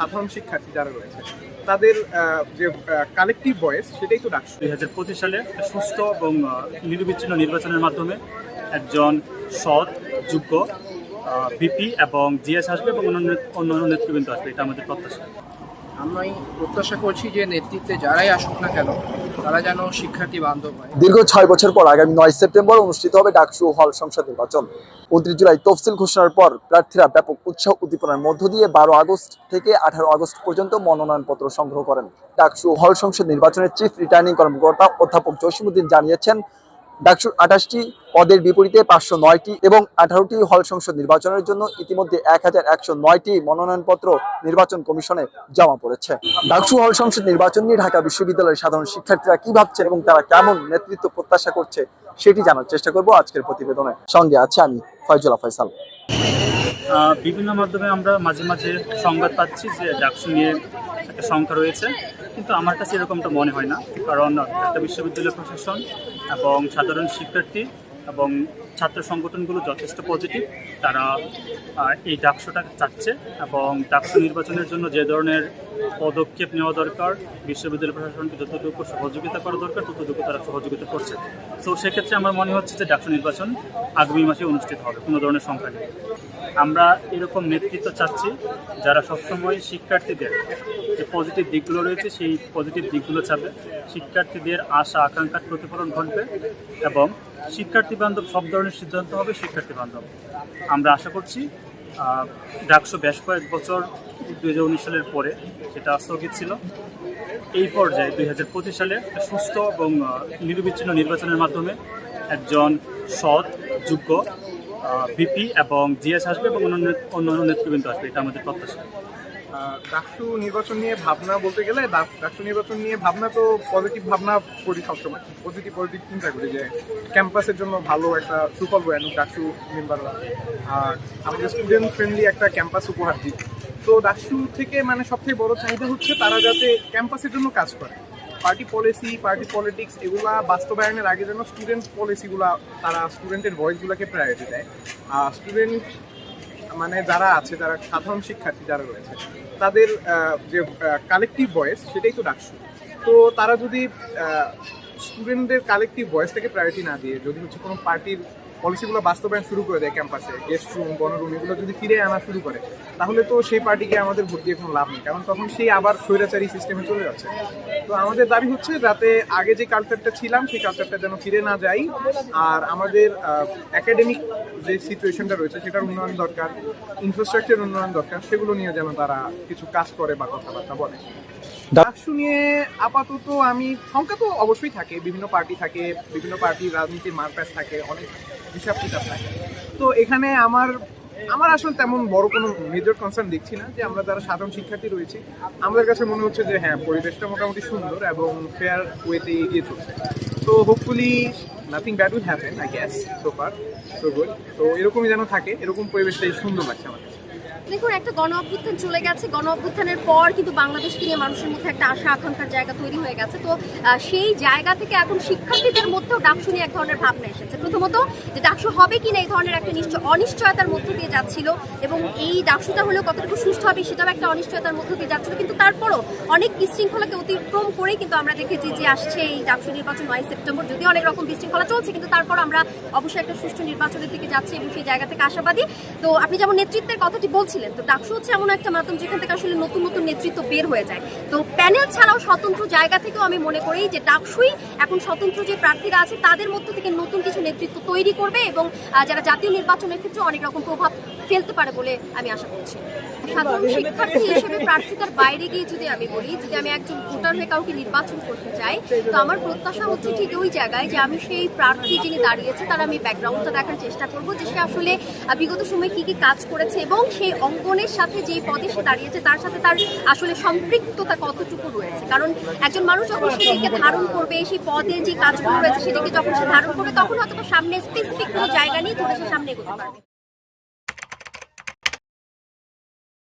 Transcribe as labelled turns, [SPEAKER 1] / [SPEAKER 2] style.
[SPEAKER 1] সাধারণ শিক্ষার্থী যারা রয়েছে, তাদের যে কালেকটিভ ভয়েস সেটাই তো ডাকছে।
[SPEAKER 2] দুই হাজার পঁচিশ সালে সুস্থ এবং নিরবিচ্ছিন্ন নির্বাচনের মাধ্যমে একজন সৎ, যোগ্য বিপি এবং জিএস আসবে এবং অন্যান্য অন্যান্য নেতৃবৃন্দ আসবে, এটা আমাদের প্রত্যাশা।
[SPEAKER 3] আমি প্রত্যাশা করছি যে নেতৃত্বে যারাই আসুক না কেন, তারা যেন শিক্ষার্থী বান্ধব হয়।
[SPEAKER 4] দীর্ঘ ছয় বছর পর আগামী নয় সেপ্টেম্বর অনুষ্ঠিত হবে ডাকসু হল সংসদ নির্বাচন। উনত্রিশ জুলাই তফসিল ঘোষণার পর প্রার্থীরা ব্যাপক উৎসাহ উদ্দীপনার মধ্য দিয়ে বারো আগস্ট থেকে আঠারো আগস্ট পর্যন্ত মনোনয়নপত্র সংগ্রহ করেন। ডাকসু হল সংসদ নির্বাচনের চিফ রিটার্নিং কর্মকর্তা অধ্যাপক জসিমুদ্দিন জানিয়েছেন ডাকসুর আঠাশটি পদের বিপরীতে পাঁচশো নয়টি এবং আঠারোটি হল সংসদ নির্বাচনের জন্য ইতিমধ্যে এক হাজার একশো নয়টি মনোনয়নপত্র নির্বাচন কমিশনে জমা পড়েছে। ডাকসু হল সংসদ নির্বাচন নিয়ে ঢাকা বিশ্ববিদ্যালয়ের সাধারণ শিক্ষার্থীরা কি ভাবছেন এবং তারা কেমন নেতৃত্ব প্রত্যাশা করছে সেটি জানার চেষ্টা করব আজকের প্রতিবেদনে। সঙ্গে আছে আমি ফয়জুল্লাহ ফয়সাল।
[SPEAKER 2] বিভিন্ন মাধ্যমে আমরা মাঝে মাঝে সংবাদ পাচ্ছি যে ডাকসু নিয়ে একটা সংখ্যা রয়েছে, কিন্তু আমার কাছে এরকমটা মনে হয় না, কারণ ঢাকা বিশ্ববিদ্যালয় প্রশাসন এবং সাধারণ শিক্ষার্থী এবং ছাত্র সংগঠনগুলো যথেষ্ট পজিটিভ তারা এই ডাকসুটা চাচ্ছে এবং ডাকসু নির্বাচনের জন্য যে ধরনের পদক্ষেপ নেওয়া দরকার, বিশ্ববিদ্যালয় প্রশাসনকে যতটুকু সহযোগিতা করা দরকার, ততটুকু তারা সহযোগিতা করছে। তো সেক্ষেত্রে আমার মনে হচ্ছে যে ডাকসু নির্বাচন আগামী মাসে অনুষ্ঠিত হবে, কোনো ধরনের সংখ্যা নেই। আমরা এরকম নেতৃত্ব চাচ্ছি যারা সবসময় শিক্ষার্থীদের যে পজিটিভ দিকগুলো রয়েছে, সেই পজিটিভ দিকগুলো চাবে শিক্ষার্থীদের আশা, আকাঙ্ক্ষার প্রতিফলন ঘটবে এবং শিক্ষার্থী বান্ধব সব ধরনের সিদ্ধান্ত হবে শিক্ষার্থী বান্ধব আমরা আশা করছি ডাকসু বেশ কয়েক বছর দুই হাজার উনিশ সালের পরে সেটা স্থগিত ছিল। এই পর্যায়ে দুই হাজার পঁচিশ সালে সুস্থ এবং নিরবিচ্ছিন্ন নির্বাচনের মাধ্যমে একজন সৎ, যোগ্য বিপি এবং জিএস আসবে এবং অন্যান্য অন্যান্য নেতৃবৃন্দ আসবে, এটা আমাদের প্রত্যাশা।
[SPEAKER 1] ডাকসু নির্বাচন নিয়ে ভাবনা বলতে গেলে ডাক- ডাকসু নির্বাচন নিয়ে ভাবনা তো পজিটিভ ভাবনা করি সবসময়। পজিটিভ পজিটিভ চিন্তা করি যে ক্যাম্পাসের জন্য ভালো একটা সুফল বয়ে ডাকসু মেম্বাররা। আর আমাদের স্টুডেন্ট ফ্রেন্ডলি একটা ক্যাম্পাস উপহার দিই তো ডাকসু থেকে মানে সবথেকে বড় চাহিদা হচ্ছে তারা যাতে ক্যাম্পাসের জন্য কাজ করে। পার্টি পলিসি পার্টি পলিটিক্স এগুলা বাস্তবায়নের আগে যেন স্টুডেন্ট পলিসিগুলা তারা স্টুডেন্টের ভয়েসগুলোকে প্রায়োরিটি দেয়। আর স্টুডেন্ট মানে যারা আছে, যারা সাধারণ শিক্ষার্থী যারা রয়েছে, তাদের যে কালেকটিভ ভয়েস সেটাই তো ডাকসু। তো তারা যদি স্টুডেন্টদের কালেকটিভ ভয়েসটাকে প্রায়োরিটি না দিয়ে, যদি হচ্ছে কোনো পার্টির পলিসিগুলো বাস্তবায়ন শুরু করে দেয় ক্যাম্পাসে গেস্ট রুম বনরুম, এগুলো যদি ফিরে আনা শুরু করে, তাহলে তো সেই পার্টিকে আমাদের ভোট দিয়ে কোনো লাভ নেই। কারণ তখন সেই আবার স্বৈরাচারী সিস্টেমে চলে যাচ্ছে। তো আমাদের দাবি হচ্ছে যাতে আগে যে কালচারটা ছিলাম, সেই কালচারটা যেন ফিরে না যাই। আর আমাদের একাডেমিক যে সিচুয়েশনটা রয়েছে, সেটার উন্নয়ন দরকার ইনফ্রাস্ট্রাকচার উন্নয়ন দরকার, সেগুলো নিয়ে যেন তারা কিছু কাজ করে বা কথাবার্তা বলে। ডাকসু নিয়ে আপাতত আমি, সংখ্যা তো অবশ্যই থাকে, বিভিন্ন পার্টি থাকে, বিভিন্ন পার্টির রাজনীতির মারপ্যাচ থাকে, অনেক হিসাব কিতাব থাকে। তো এখানে আমার আমার আসলে তেমন বড় কোনো মেজর কনসার্ন দেখছি না যে আমরা যারা সাধারণ শিক্ষার্থী রয়েছি, আমাদের কাছে মনে হচ্ছে যে হ্যাঁ পরিবেশটা মোটামুটি সুন্দর এবং ফেয়ার ওয়েতে এগিয়ে চলছে। তো hopefully nothing bad will happen I guess so far so good তো এরকমই যেন থাকে, এরকম পরিবেশটাই সুন্দর লাগছে আমার কাছে।
[SPEAKER 5] দেখুন, একটা গণ অভ্যুত্থান চলে গেছে। গণ অভ্যুত্থানের পর কিন্তু বাংলাদেশকে নিয়ে মানুষের মধ্যে একটা আশা, আকাঙ্ক্ষার জায়গা তৈরি হয়ে গেছে। তো সেই জায়গা থেকে এখন শিক্ষার্থীদের মধ্যেও ডাকসু নিয়ে এক ধরনের ভাবনা এসেছে। প্রথমত যে ডাকসু হবে কিনা এই ধরনের একটা নিশ্চয় অনিশ্চয়তার মধ্যে দিয়ে যাচ্ছিল এবং এই ডাকসুটা হলেও কতটুকু সুস্থ হবে সেটাও একটা অনিশ্চয়তার মধ্য দিয়ে যাচ্ছিল। কিন্তু তারপরও অনেক বিশৃঙ্খলাকে অতিক্রম করেই কিন্তু আমরা দেখেছি যে আসছে এই ডাকসু নির্বাচন নয় সেপ্টেম্বর। যদিও অনেক রকম বিশৃঙ্খলা চলছে, কিন্তু তারপর আমরা অবশ্যই একটা সুষ্ঠু নির্বাচনের দিকে যাচ্ছি এবং সেই জায়গা থেকে আশাবাদী। তো, আপনি যেমন নেতৃত্বের কথাটি বলছিলেন তো ডাকসু হচ্ছে এমন একটা মাধ্যম যেখান থেকে আসলে নতুন নতুন নেতৃত্ব বের হয়ে যায়। তো প্যানেল ছাড়াও স্বতন্ত্র জায়গা থেকেও আমি মনে করি যে ডাকসুই এখন স্বতন্ত্র যে প্রার্থীরা আছে তাদের মধ্য থেকে নতুন কিছু নেতৃত্ব তৈরি করবে এবং যারা জাতীয় নির্বাচনের ক্ষেত্রে অনেক রকম প্রভাব ফেলতে পারে বলে আমি আশা করছি। সাধারণ শিক্ষার্থী হিসেবে প্রার্থিতার বাইরে গিয়ে যদি আমি বলি যদি আমি একজন ভোটার হয়ে কাউকে নির্বাচন করতে চাই তো আমার প্রত্যাশা হচ্ছে ঠিক ওই জায়গায় যে আমি সেই প্রার্থী যিনি দাঁড়িয়েছে তার আমি ব্যাকগ্রাউন্ডটা দেখার চেষ্টা করব যে সে আসলে বিগত সময়ে কি কি কাজ করেছে এবং সেই অঙ্গনের সাথে যে পদে সে দাঁড়িয়েছে, তার সাথে তার আসলে সম্পৃক্ততা কতটুকু রয়েছে? কারণ একজন মানুষ যখন সেটিকে ধারণ করবে, সেই পদের যে কাজগুলো রয়েছে সেটিকে যখন সে ধারণ করবে, তখন হয়তো সামনে স্পেসিফিক কোনো জায়গা নিয়ে ধরে সে সামনে এগোতে পারবে।